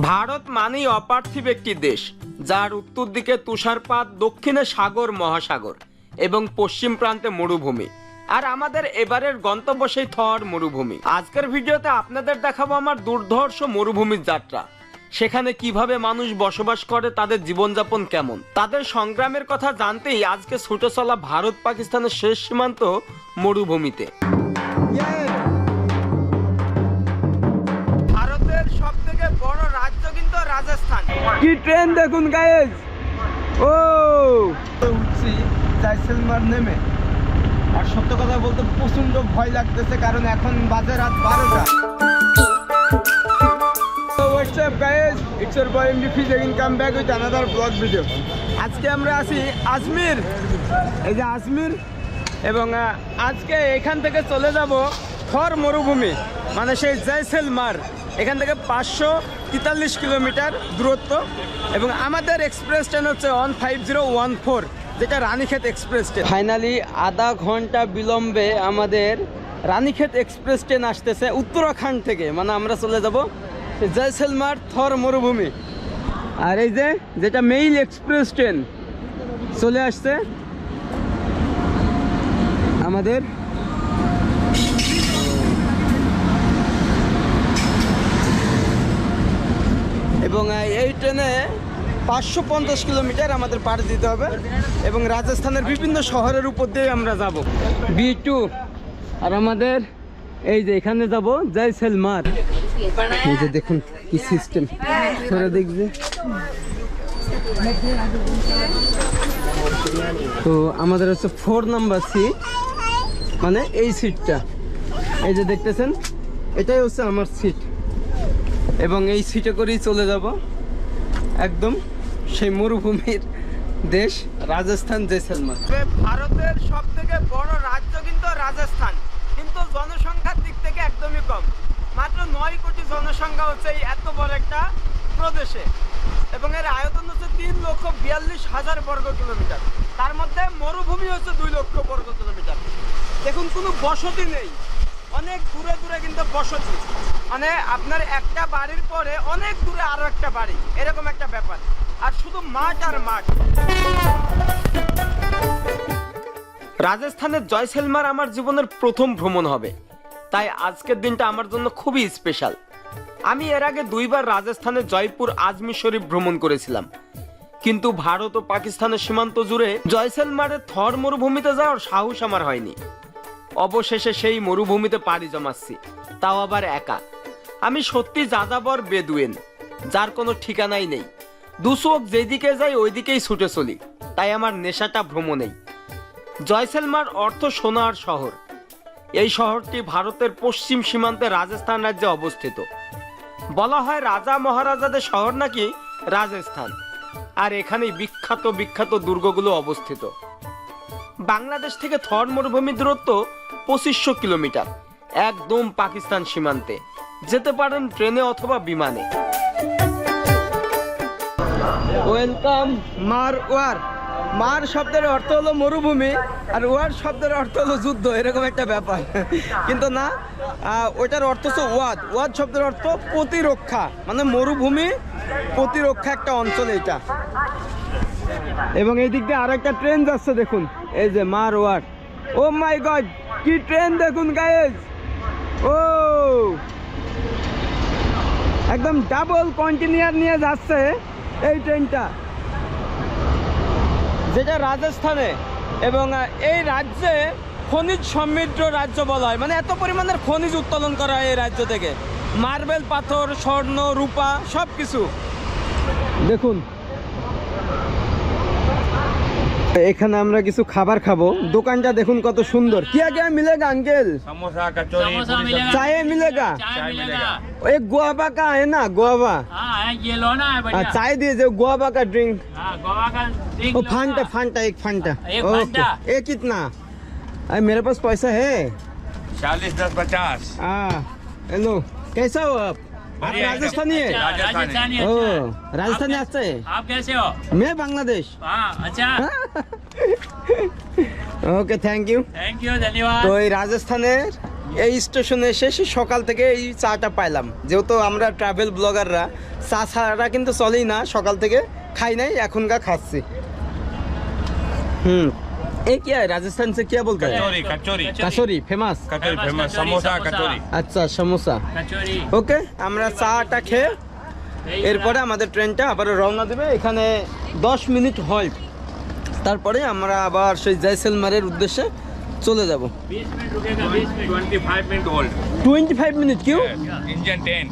ভারত মানেই অপার্থিব একটি দেশ, যার উত্তর দিকে তুষারপাত, দক্ষিণে সাগর, মহাসাগর এবং পশ্চিম প্রান্তে মরুভূমি। আর আমাদের এবারের গন্তব্য সেই থর মরুভূমি। আজকের ভিডিওতে আপনাদের দেখাবো আমার দুর্ধর্ষ মরুভূমির যাত্রা। সেখানে কীভাবে মানুষ বসবাস করে, তাদের জীবনযাপন কেমন? তাদের সংগ্রামের কথা জানতেই আজকে ছুটে চলা ভারত পাকিস্তানের শেষ সীমান্ত মরুভূমিতে। কি ট্রেন দেখুন গায়েজ ও। উঠছি জাইসেলমার নেমে। আর সত্য কথা বলতে প্রচণ্ড ভয় লাগতেছে কারণ এখন বাজে রাত বারোটা। With another vlog video. আজকে আমরা আছি আজমির। এই যে আজমির। এবং আজকে এখান থেকে চলে যাব খর মরুভূমি মানে সেই জয়সেলমার এখান থেকে পাঁচশো তেতাল্লিশ কিলোমিটার দূরত্ব এবং আমাদের এক্সপ্রেস ট্রেন হচ্ছে one five zero one four, যেটা রানীক্ষেত এক্সপ্রেস ট্রেন। ফাইনালি আধা ঘণ্টা বিলম্বে আমাদের রানীক্ষেত এক্সপ্রেস ট্রেন আসতেছে উত্তরাখণ্ড থেকে। মানে আমরা চলে যাব জয়সেলমার থর মরুভূমি। আর এই যে, যেটা মেইল এক্সপ্রেস ট্রেন, চলে আসছে আমাদের এবং এই ট্রেনে পাঁচশো পঞ্চাশ কিলোমিটার আমাদের পার দিতে হবে এবং রাজস্থানের বিভিন্ন শহরের উপর দিয়ে আমরা যাব। বি টু আর আমাদের এই যে এখানে যাব জয়সেলমার এই যে দেখুন কি সিস্টেম ধরে দেখবে তো আমাদের হচ্ছে ফোর নাম্বার সিট মানে এই সিটটা এই যে দেখতেছেন, এটাই হচ্ছে আমার সিট এবং এই সিটে করেই চলে যাব। একদম সেই মরুভূমির দেশ, রাজস্থান জেসলমার ভারতের সব থেকে বড় রাজ্য কিন্তু রাজস্থান। কিন্তু জনসংখ্যার দিক থেকে একদমই কম। মাত্র নয় কোটি জনসংখ্যা হচ্ছে এই এত বড় একটা প্রদেশে। এবং এর আয়তন হচ্ছে তিন লক্ষ বিয়াল্লিশ হাজার বর্গ কিলোমিটার। তার মধ্যে মরুভূমি হচ্ছে দুই লক্ষ বর্গ কিলোমিটার। দেখুন, কোনো বসতি নেই। অনেক দূরে দূরে কিন্তু বসতি। মানে আপনার একটা বাড়ির পরে অনেক দূরে আরও একটা বাড়ি। এরকম একটা ব্যাপার। আর শুধু মাঠ আর মাঠ। রাজস্থানের জয়সেলমার আমার জীবনের প্রথম ভ্রমণ হবে। তাই আজকের দিনটা আমার জন্য খুবই স্পেশাল আমি এর আগে দুইবার রাজস্থানের জয়পুর আজমি শরীফ ভ্রমণ করেছিলাম। কিন্তু ভারত ও পাকিস্তানের সীমান্ত জুড়ে জয়সেলমারের থর মরুভূমিতে যাওয়ার সাহস আমার হয়নি। অবশেষে সেই মরুভূমিতে পাড়ি জমাচ্ছি। তাও আবার একা। আমি সত্যি যাযাবর বেদুয়েন যার কোনো ঠিকানাই নেই। দুচোখ যেদিকে যাই ওইদিকেই ছুটে চলি। তাই আমার নেশাটা ভ্রমণেই। জয়সেলমার অর্থ সোনার শহর। এই শহরটি ভারতের পশ্চিম সীমান্তে রাজস্থান রাজ্যে অবস্থিত। বলা হয় রাজা মহারাজাদের শহর নাকি রাজস্থান। আর এখানেই বিখ্যাত বিখ্যাত দুর্গগুলো অবস্থিত। বাংলাদেশ থেকে থর মরুভূমির দূরত্ব পঁচিশশো কিলোমিটার, একদম পাকিস্তান সীমান্তে। যেতে পারেন ট্রেনে অথবা বিমানে। ওয়েলকাম মার ওয়ার। মার শব্দের অর্থ হলো মরুভূমি, আর ওয়ার শব্দের অর্থ হলো যুদ্ধ, এরকম একটা ব্যাপার। কিন্তু না ওইটার অর্থ হচ্ছে ওয়াদ। ওয়াদ শব্দের অর্থ প্রতিরক্ষা মানে মরুভূমি প্রতিরক্ষা একটা অঞ্চল এটা এবং এই দিক দিয়ে আর একটা ট্রেন যাচ্ছে দেখুন। এই যে মার ওয়ার। ও মাই গড কি ট্রেন দেখুন গায়েজ ও একদম ডাবল কন্টিনিউয়ার নিয়ে যাচ্ছে এই ট্রেনটা যেটা রাজস্থানে এবং এই রাজ্যে খনিজ সমৃদ্ধ রাজ্য বলা হয়। মানে এত পরিমাণের খনিজ উত্তোলন করা হয় এই রাজ্য থেকে। মার্বেল পাথর, স্বর্ণ, রূপা সব কিছু দেখুন এখানে আমরা কিছু খাবার খাবো দোকানটা দেখুন কত সুন্দর কি আগে মিলেগা আঙ্কেল समोसा कचौड़ी समोसा पूरी मिलेगा चाय मिलेगा चाय मिलेगा एक गोवा का है ना गोवा हाँ है, ये लोना है हाँ, बढ़िया चाय दीजिए गोवा का ड्रिंक हाँ गोवा का drink ओ लो फांटा ना। फांटा एक फांटा एक ओके फांटा? ये कितना अरे मेरे पास पैसा है चालीस दस पचास हाँ हेलो कैसा हो आप आप बढ़िया एकदम। राजस्थानी है अच्छा, राजस्थानी ओ अच्छा राजस्थानी आप अच्छा है कैसे- आप कैसे हो मैं बांग्लादेश हाँ अच्छा okay thank you thank you धन्यवाद তো এই রাজস্থানের এই স্টেশনে এসে সে সকাল থেকে এই চাটা পাইলাম যেহেতু আমরা ট্রাভেল ব্লগাররা চা ছাড়া কিন্তু চলেই না সকাল থেকে খাই নাই এখনকার খাচ্ছি হুম এই কি है राजस्थान से क्या बोलते हैं kachori kachori kachori famous kachori Famous famous kachori, samosa samosa. Kachori আচ্ছা সমোসা Kachori. ওকে আমরা চাটা খেয়ে এই এরপরে আমাদের ট্রেনটা আবার রওনা দেবে এখানে দশ মিনিট হল্ট তারপরে আমরা আবার সেই জয়সলমারের উদ্দেশ্যে চলে যাব 20 मिनट रुकेगा 20 minute 25 minute old twenty five minute Q engine 10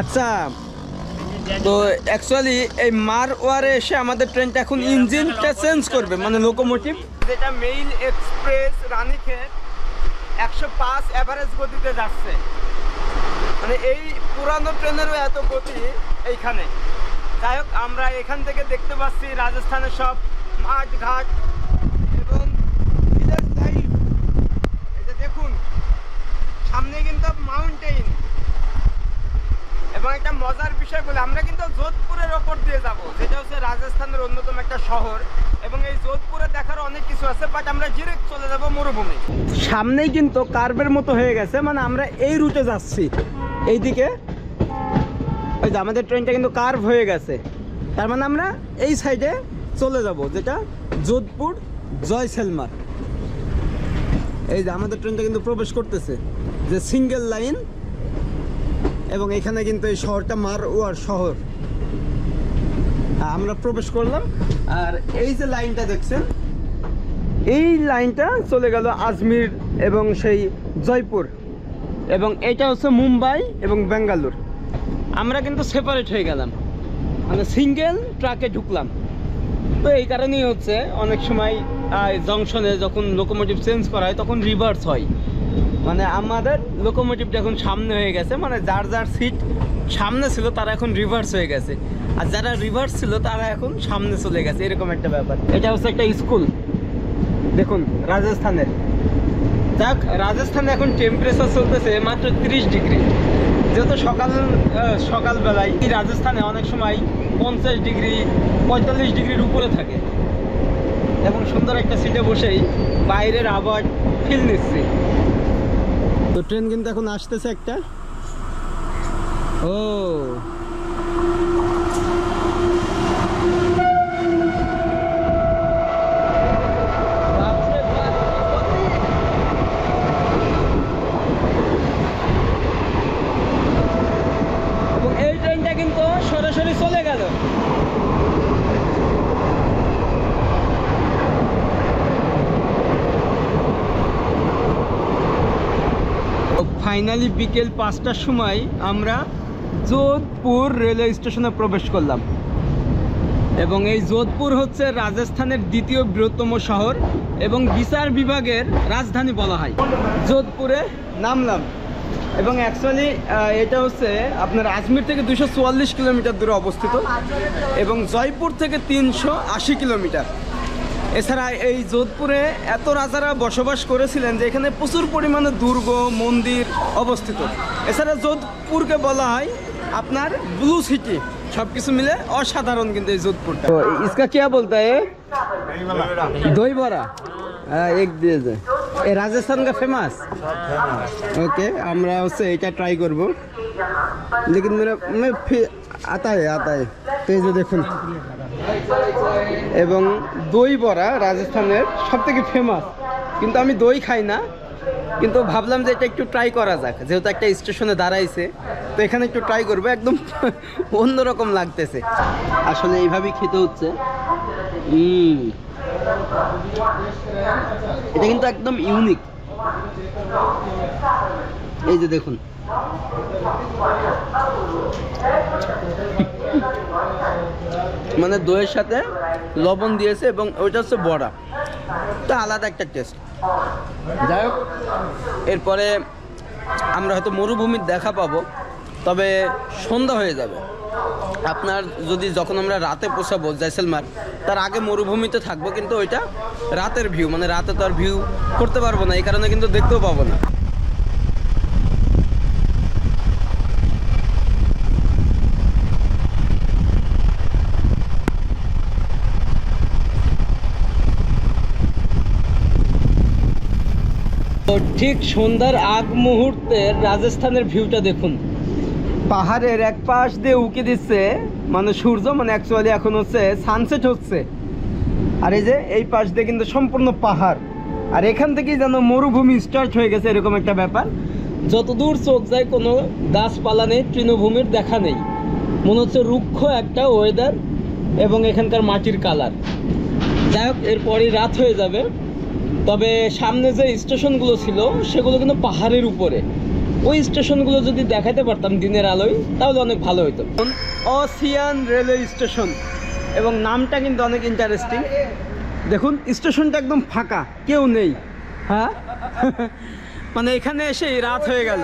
আচ্ছা তো অ্যাকচুয়ালি এই মারওয়ারে এসে আমাদের ট্রেনটা এখন ইঞ্জিনটা চেঞ্জ করবে মানে লোকোমোটিভ যেটা মেইল এক্সপ্রেস রানীক্ষেত, একশো পাঁচ অ্যাভারেজ গতিতে যাচ্ছে। মানে এই পুরানো ট্রেনেরও এত গতি এইখানে। যাই হোক, আমরা এখান থেকে দেখতে পাচ্ছি রাজস্থানের সব মাঠ ঘাট এবং দেখুন, সামনে কিন্তু মাউন্টেন এবং একটা মজার বিষয় বলে, আমরা কিন্তু যোধপুরের ওপর দিয়ে যাব, যেটা হচ্ছে রাজস্থানের অন্যতম একটা শহর, এবং এই যোধপুরে দেখার অনেক কিছু আছে বাট আমরা ডিরেক্ট চলে যাব মরুভূমি। সামনেই কিন্তু কার্ভের মতো হয়ে গেছে মানে আমরা এই রুটে যাচ্ছি। এইদিকে ওই যে আমাদের ট্রেনটা কিন্তু কার্ভ হয়ে গেছে। তার মানে আমরা এই সাইডে চলে যাব, যেটা যোধপুর জয়সেলমার এই যে আমাদের ট্রেনটা কিন্তু প্রবেশ করতেছে, যে সিঙ্গেল লাইন এবং এখানে কিন্তু এই শহরটা মারওয়ার শহর। আমরা প্রবেশ করলাম, আর এই যে লাইনটা দেখছেন, এই লাইনটা চলে গেল আজমির এবং সেই জয়পুর, এবং এটা হচ্ছে মুম্বাই এবং বেঙ্গালুর। আমরা কিন্তু সেপারেট হয়ে গেলাম। মানে সিঙ্গেল ট্রাকে ঢুকলাম। তো এই কারণেই হচ্ছে অনেক সময় জংশনে যখন লোকোমোটিভ চেঞ্জ করা হয়, তখন রিভার্স হয়। মানে আমাদের লোকোমোটিভটা এখন সামনে হয়ে গেছে মানে যার যার সিট সামনে ছিল, তারা এখন রিভার্স হয়ে গেছে। আর যারা রিভার্স ছিল, তারা এখন সামনে চলে গেছে। এরকম একটা ব্যাপার। এটা হচ্ছে একটা স্কুল দেখুন, রাজস্থানের। যাক, রাজস্থানে এখন টেম্পারেচার চলতেছে মাত্র তিরিশ ডিগ্রি। যেহেতু সকাল সকালবেলায় এই রাজস্থানে অনেক সময় পঞ্চাশ ডিগ্রি, পঁয়তাল্লিশ ডিগ্রির উপরে থাকে। এবং সুন্দর একটা সিটে বসেই বাইরের আবহাওয়া ফিল নিচ্ছি। তো ট্রেন কিন্তু এখন আসতেছে একটা। ও বাপরে বাপ, এবং এই ট্রেনটা কিন্তু সরাসরি চলে গেল ফাইনালি বিকেল পাঁচটার সময় আমরা যোধপুর রেলওয়ে স্টেশনে প্রবেশ করলাম। এবং এই যোধপুর হচ্ছে রাজস্থানের দ্বিতীয় বৃহত্তম শহর এবং বিচার বিভাগের রাজধানী বলা হয়। যোধপুরে নামলাম। এবং অ্যাকচুয়ালি এটা হচ্ছে আপনার আজমির থেকে দুশো কিলোমিটার দূরে অবস্থিত এবং জয়পুর থেকে তিনশো আশি কিলোমিটার। এছাড়া এই যোধপুরে এত রাজারা বসবাস করেছিলেন যে এখানে প্রচুর পরিমাণে দুর্গ মন্দির অবস্থিত এছাড়া যোধপুরকে বলা হয় আপনার ব্লু সিটি সব কিছু মিলে অসাধারণ কিন্তু এই যোধপুরটা ইসকা क्या बोलता है दही बड़ा हाँ एक दिए जाए ए राजस्थान का फेमस ओके আমরা হচ্ছে এটা ট্রাই করব लेकिन मेरा मैं फिर आता है आता है তো এই যে দেখুন এবং দই বড়া রাজস্থানের সব থেকে ফেমাস কিন্তু আমি দই খাই না, কিন্তু ভাবলাম যে এটা একটু ট্রাই করা যাক। যেহেতু একটা স্টেশনে দাঁড়াইছে, তো এখানে একটু ট্রাই করব, একদম অন্যরকম লাগতেছে। আসলে এইভাবেই খেতে হচ্ছে। এটা কিন্তু একদম ইউনিক এই যে দেখুন। মানে দইয়ের সাথে লবণ দিয়েছে এবং ওইটা হচ্ছে বড়া। তো আলাদা একটা টেস্ট যাই হোক, এরপরে আমরা হয়তো মরুভূমির দেখা পাবো, তবে সন্ধ্যা হয়ে যাবে। আপনার যদি যখন আমরা রাতে পোষাবো জয়সলমার, তার আগে মরুভূমিতে থাকব, কিন্তু ওইটা রাতের ভিউ মানে রাতে তো আর ভিউ করতে পারব না, এই কারণে কিন্তু দেখতেও পাবো না। তো ঠিক সন্ধ্যার আগ মুহূর্তের রাজস্থানের ভিউটা দেখুন। পাহাড়ের এক পাশ দিয়ে উকি দিচ্ছে মানে সূর্য মানে অ্যাকচুয়ালি এখন হচ্ছে সানসেট হচ্ছে। আর এই যে এই পাশ দিয়ে কিন্তু সম্পূর্ণ পাহাড়। আর এখান থেকেই যেন মরুভূমি স্টার্ট হয়ে গেছে এরকম একটা ব্যাপার। যতদূর চোখ যায় কোনো গাছপালা নেই তৃণভূমির দেখা নেই। মনে হচ্ছে রুক্ষ একটা ওয়েদার এবং এখানকার মাটির কালার যাই হোক এরপরই রাত হয়ে যাবে। তবে সামনে যে স্টেশনগুলো ছিল, সেগুলো কিন্তু পাহাড়ের উপরে। ওই স্টেশনগুলো যদি দেখাতে পারতাম দিনের আলোয়, তাহলে অনেক ভালো হতো অসিয়ান রেলওয়ে স্টেশন, এবং নামটা কিন্তু অনেক ইন্টারেস্টিং দেখুন, স্টেশনটা একদম ফাঁকা, কেউ নেই। হ্যাঁ? মানে এখানে এসেই রাত হয়ে গেল।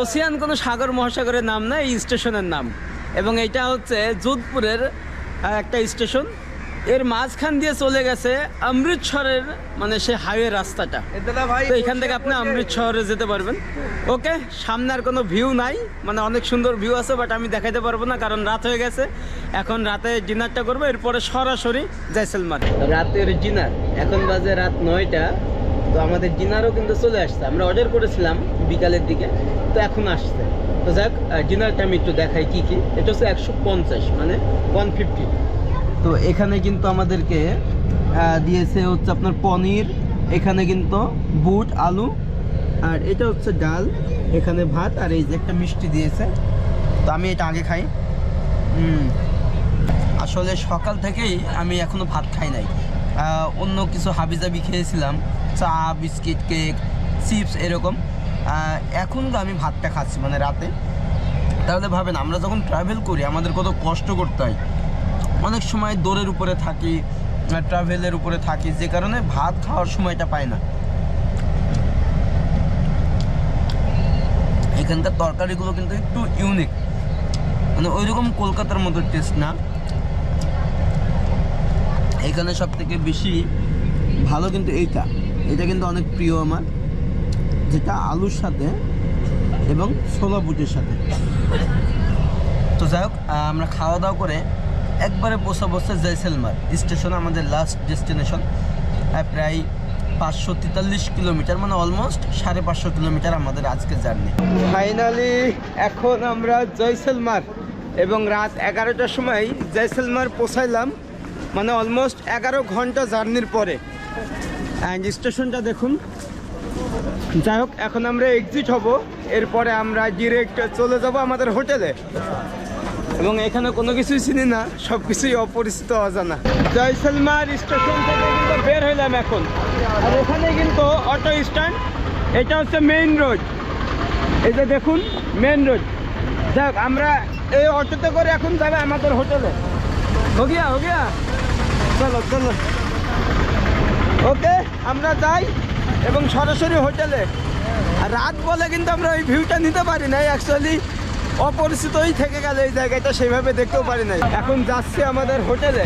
ওসিয়ান কোনো সাগর মহাসাগরের নাম না, এই স্টেশনের নাম। এবং এটা হচ্ছে যোধপুরের একটা স্টেশন। এর মাঝখান দিয়ে চলে গেছে অমৃতসরের মানে সে হাইওয়ে রাস্তাটা। তো এখান থেকে আপনি অমৃতসরে যেতে পারবেন। ওকে সামনে আর কোনো ভিউ নাই মানে অনেক সুন্দর ভিউ আছে বাট আমি দেখাইতে পারব না কারণ রাত হয়ে গেছে। এখন রাতে ডিনারটা করব এরপরে সরাসরি জয়সলমার। রাতের ডিনার এখন বাজে রাত নয়টা তো আমাদের ডিনারও কিন্তু চলে আসছে। আমরা অর্ডার করেছিলাম বিকালের দিকে তো এখন আসছে। তো যাক ডিনারটা আমি একটু দেখাই কি কি। এটা হচ্ছে একশো পঞ্চাশ মানে ওয়ান ফিফটি তো এখানে কিন্তু আমাদেরকে দিয়েছে হচ্ছে আপনার পনির, এখানে কিন্তু বুট, আলু, আর এটা হচ্ছে ডাল, এখানে ভাত, আর এই যে একটা মিষ্টি দিয়েছে। তো আমি এটা আগে খাই। আসলে সকাল থেকেই আমি এখনও ভাত খাই নাই। অন্য কিছু হাবিজাবি খেয়েছিলাম, চা, বিস্কিট, কেক, চিপস, এরকম। এখন তো আমি ভাতটা খাচ্ছি মানে রাতে। তাহলে ভাবেন, আমরা যখন ট্রাভেল করি, আমাদের কত কষ্ট করতে হয়। অনেক সময় দৌড়ের উপরে থাকি ট্রাভেলের উপরে থাকি, যে কারণে ভাত খাওয়ার সময়টা পাই না। এখানকার তরকারিগুলো কিন্তু একটু ইউনিক মানে ওইরকম কলকাতার মতো টেস্ট না। এখানে সব থেকে বেশি ভালো কিন্তু এইটা। এটা কিন্তু অনেক প্রিয় আমার, যেটা আলুর সাথে এবং ছোলা বুটের সাথে। তো যাই হোক আমরা খাওয়া দাওয়া করে একবারে বসে বসে জয়সেলমার। স্টেশন আমাদের লাস্ট ডেস্টিনেশন প্রায় পাঁচশো তেতাল্লিশ কিলোমিটার মানে অলমোস্ট সাড়ে পাঁচশো কিলোমিটার আমাদের আজকে জার্নি ফাইনালি এখন আমরা জয়সেলমার এবং রাত এগারোটার সময় জয়সেলমার পৌঁছাইলাম মানে অলমোস্ট এগারো ঘণ্টা জার্নির পরে। অ্যান্ড স্টেশনটা দেখুন। যাই হোক, এখন আমরা এক্সিট হব। এরপরে আমরা ডিরেক্ট চলে যাব আমাদের হোটেলে এবং এখানে কোনো কিছুই চিনি না সব কিছুই অপরিচিত, অজানা। জয়সলমার স্টেশন থেকে কিন্তু বের হইলাম এখন। আর এখানে কিন্তু অটো স্ট্যান্ড, এটা হচ্ছে মেইন রোড এই যে দেখুন মেইন রোড যাক, আমরা এই অটোতে করে এখন যাবে আমাদের হোটেলে। হো গিয়া চলো চলো। ওকে, আমরা যাই এবং সরাসরি হোটেলে। আর রাত বলে কিন্তু আমরা ওই ভিউটা নিতে পারি না অ্যাকচুয়ালি অপরিচিতই থেকে গেল এই জায়গাটা সেইভাবে দেখতেও পারি নাই। এখন যাচ্ছি আমাদের হোটেলে।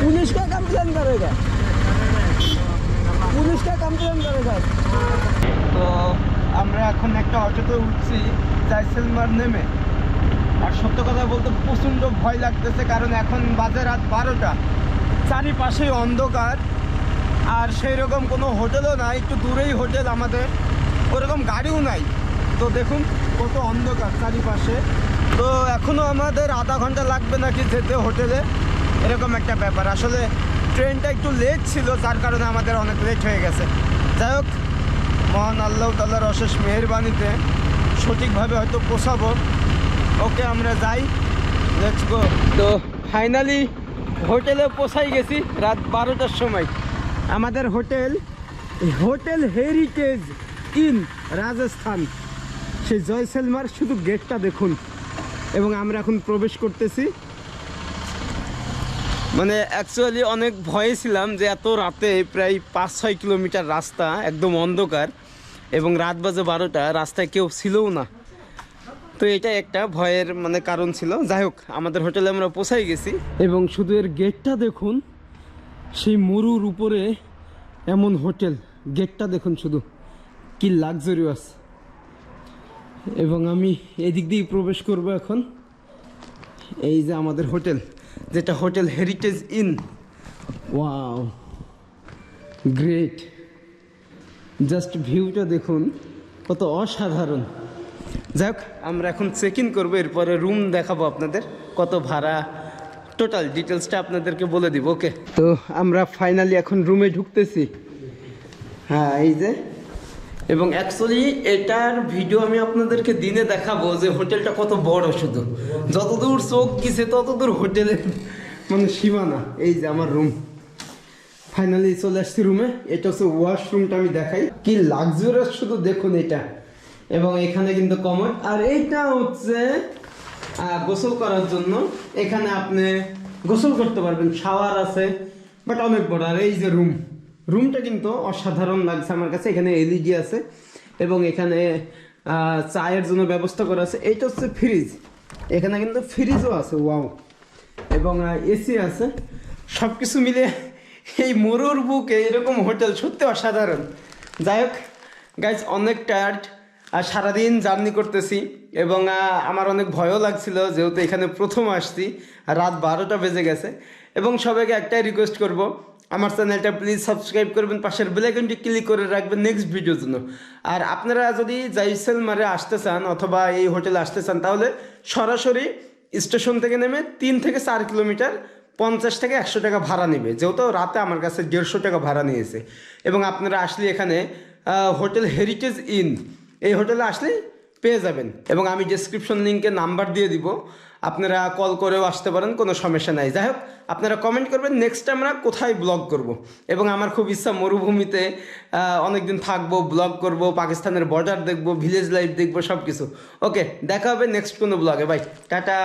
পুলিশ কমপ্লেন করে পুলিশ কমপ্লেন করে তো আমরা এখন একটা অটোতে উঠছি, জাইসেলমার নেমে। আর সত্য কথা বলতে প্রচণ্ড ভয় লাগতেছে, কারণ এখন বাজে রাত বারোটা। চারিপাশে অন্ধকার, আর সেই রকম কোনো হোটেলও নাই, একটু দূরেই হোটেল আমাদের। ওরকম গাড়িও নাই। তো দেখুন কত অন্ধকার চারিপাশে। তো এখনও আমাদের আধা ঘণ্টা লাগবে নাকি যেতে হোটেলে, এরকম একটা ব্যাপার। আসলে ট্রেনটা একটু লেট ছিল, যার কারণে আমাদের অনেক লেট হয়ে গেছে। যাই হোক মহান আল্লাহ তাল্লাহর অশেষ মেহরবানিতে সঠিকভাবে হয়তো পোষাবো। ওকে, আমরা যাই। লেটস গো তো ফাইনালি হোটেলে পোষাই গেছি রাত বারোটার সময়। আমাদের hotel hotel heritage inn Rajasthan. সেই জয়সেলমার শুধু গেটটা দেখুন। এবং আমরা এখন প্রবেশ করতেছি। মানে অ্যাকচুয়ালি অনেক ভয়ে ছিলাম যে এত রাতে প্রায় পাঁচ, ছয় কিলোমিটার রাস্তা, একদম অন্ধকার এবং রাত বাজে বারোটা, রাস্তায় কেউ ছিলও না। তো এটা একটা ভয়ের মানে কারণ ছিল। যাই হোক, আমাদের হোটেলে আমরা পৌঁছাই গেছি এবং শুধু এর গেটটা দেখুন, সেই মরুর উপরে এমন হোটেল। গেটটা দেখুন শুধু, কি লাক্সারিয়াস এবং আমি এদিক দিয়েই প্রবেশ করব এখন। এই যে আমাদের হোটেল। যেটা hotel heritage inn. Wow great. Just ভিউটা দেখুন কত অসাধারণ। যাক আমরা এখন চেক ইন করব এরপরে রুম দেখাবো আপনাদের কত ভাড়া টোটাল ডিটেলসটা আপনাদেরকে বলে দিব ওকে তো আমরা ফাইনালি এখন রুমে ঢুকতেছি। হ্যাঁ এই যে। এবং অ্যাকচুয়ালি এটার ভিডিও আমি আপনাদেরকে দিনে দেখাবো যে হোটেলটা কত বড় শুধু। যতদূর চোখ গেছে ততদূর হোটেলের মানে সীমানা। এই যে আমার রুম ফাইনালি চলে আসছি রুমে এটা হচ্ছে ওয়াশরুমটা আমি দেখাই। কি লাক্সারিয়াস শুধু দেখুন এটা। এবং এখানে কিন্তু কমন আর এইটা হচ্ছে গোসল করার জন্য। এখানে আপনি গোসল করতে পারবেন। শাওয়ার আছে বাট অনেক বড়। আর এই যে রুম রুমটা কিন্তু অসাধারণ লাগছে আমার কাছে। এখানে এলইডি আছে এবং এখানে চায়ের জন্য ব্যবস্থা করা আছে। এইটা হচ্ছে ফ্রিজ এখানে কিন্তু ফ্রিজও আছে ওয়াও এবং এসি আছে। সব কিছু মিলে এই মরুর বুকে এরকম হোটেল সত্যি অসাধারণ। যাই হোক গাইজ অনেক টায়ার্ড আর সারাদিন জার্নি করতেছি এবং আমার অনেক ভয়ও লাগছিল যেহেতু এখানে প্রথম আসছি। রাত বারোটা বেজে গেছে। এবং সবাইকে একটাই রিকোয়েস্ট করব আমার চ্যানেলটা প্লিজ সাবস্ক্রাইব করবেন, পাশের বেলাইকনটি ক্লিক করে রাখবেন নেক্সট ভিডিওর জন্য। আর আপনারা যদি জাইসেল মারে আসতে চান অথবা এই হোটেলে আসতে চান, তাহলে সরাসরি স্টেশন থেকে নেমে তিন থেকে চার কিলোমিটার পঞ্চাশ থেকে একশো টাকা ভাড়া নেবে। যেহেতু রাতে আমার কাছে দেড়শো টাকা ভাড়া নিয়েছে। এবং আপনারা আসলে এখানে হোটেল হেরিটেজ ইন এই হোটেলে আসলেই পেয়ে যাবেন। এবং আমি ডিসক্রিপশন লিঙ্কে নাম্বার দিয়ে দিব। আপনারা কল করেও আসতে পারেন, কোনো সমস্যা নাই। যাই হোক, আপনারা কমেন্ট করবেন নেক্সট আমরা কোথায় ব্লগ করব? এবং আমার খুব ইচ্ছা মরুভূমিতে অনেকদিন থাকব ব্লগ করব, পাকিস্তানের বর্ডার দেখব ভিলেজ লাইফ দেখব সব কিছু ওকে দেখা হবে নেক্সট কোনো ব্লগে বাই টাটা।